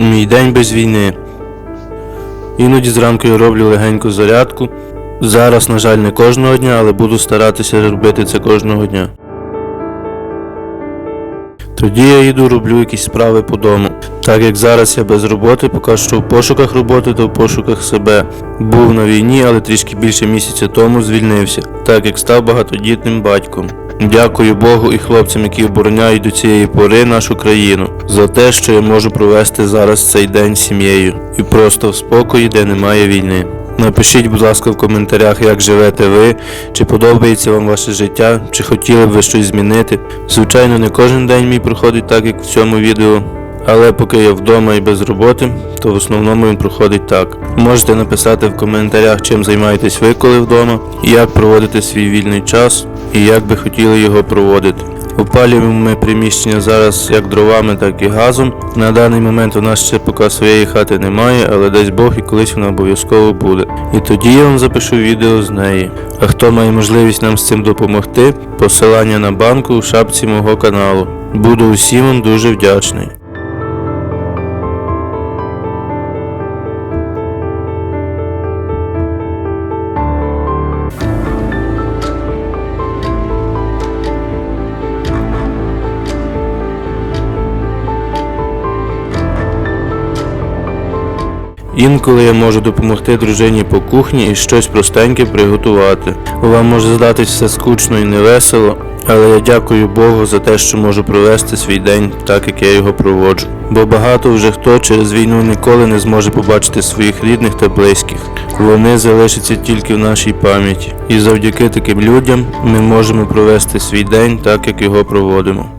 Мій день без війни. Іноді зранку я роблю легеньку зарядку. Зараз, на жаль, не кожного дня, але буду старатися робити це кожного дня. Тоді я йду роблю якісь справи по дому. Так як зараз я без роботи, поки що в пошуках роботи та в пошуках себе. Був на війні, але трішки більше місяця тому звільнився, так як став багатодітним батьком. Дякую Богу і хлопцям, які обороняють до цієї пори нашу країну, за те, що я можу провести зараз цей день з сім'єю і просто в спокої, де немає війни. Напишіть, будь ласка, в коментарях, як живете ви, чи подобається вам ваше життя, чи хотіли б ви щось змінити. Звичайно, не кожен день мій проходить так, як в цьому відео. Але поки я вдома і без роботи, то в основному він проходить так. Можете написати в коментарях, чим займаєтесь ви, коли вдома, як проводите свій вільний час і як би хотіли його проводити. Опалюємо ми приміщення зараз як дровами, так і газом. На даний момент у нас ще поки своєї хати немає, але дасть Бог і колись вона обов'язково буде. І тоді я вам запишу відео з неї. А хто має можливість нам з цим допомогти, посилання на банку у шапці мого каналу. Буду усім вам дуже вдячний. Інколи я можу допомогти дружині по кухні і щось простеньке приготувати. Вам може здатись все скучно і невесело, але я дякую Богу за те, що можу провести свій день так, як я його проводжу. Бо багато вже хто через війну ніколи не зможе побачити своїх рідних та близьких. Вони залишаться тільки в нашій пам'яті. І завдяки таким людям ми можемо провести свій день так, як його проводимо.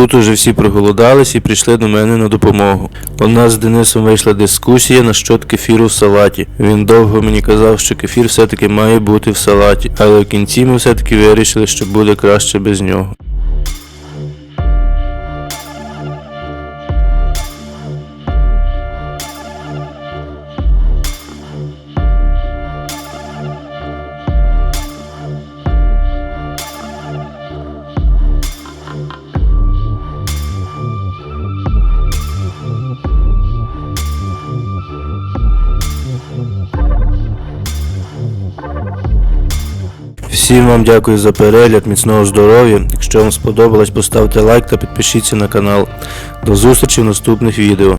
Тут уже всі проголодались і прийшли до мене на допомогу. У нас з Денисом вийшла дискусія на щодо кефіру в салаті. Він довго мені казав, що кефір все-таки має бути в салаті, але в кінці ми все-таки вирішили, що буде краще без нього. Всім вам дякую за перегляд, міцного здоров'я. Якщо вам сподобалось, поставте лайк та підпишіться на канал. До зустрічі в наступних відео.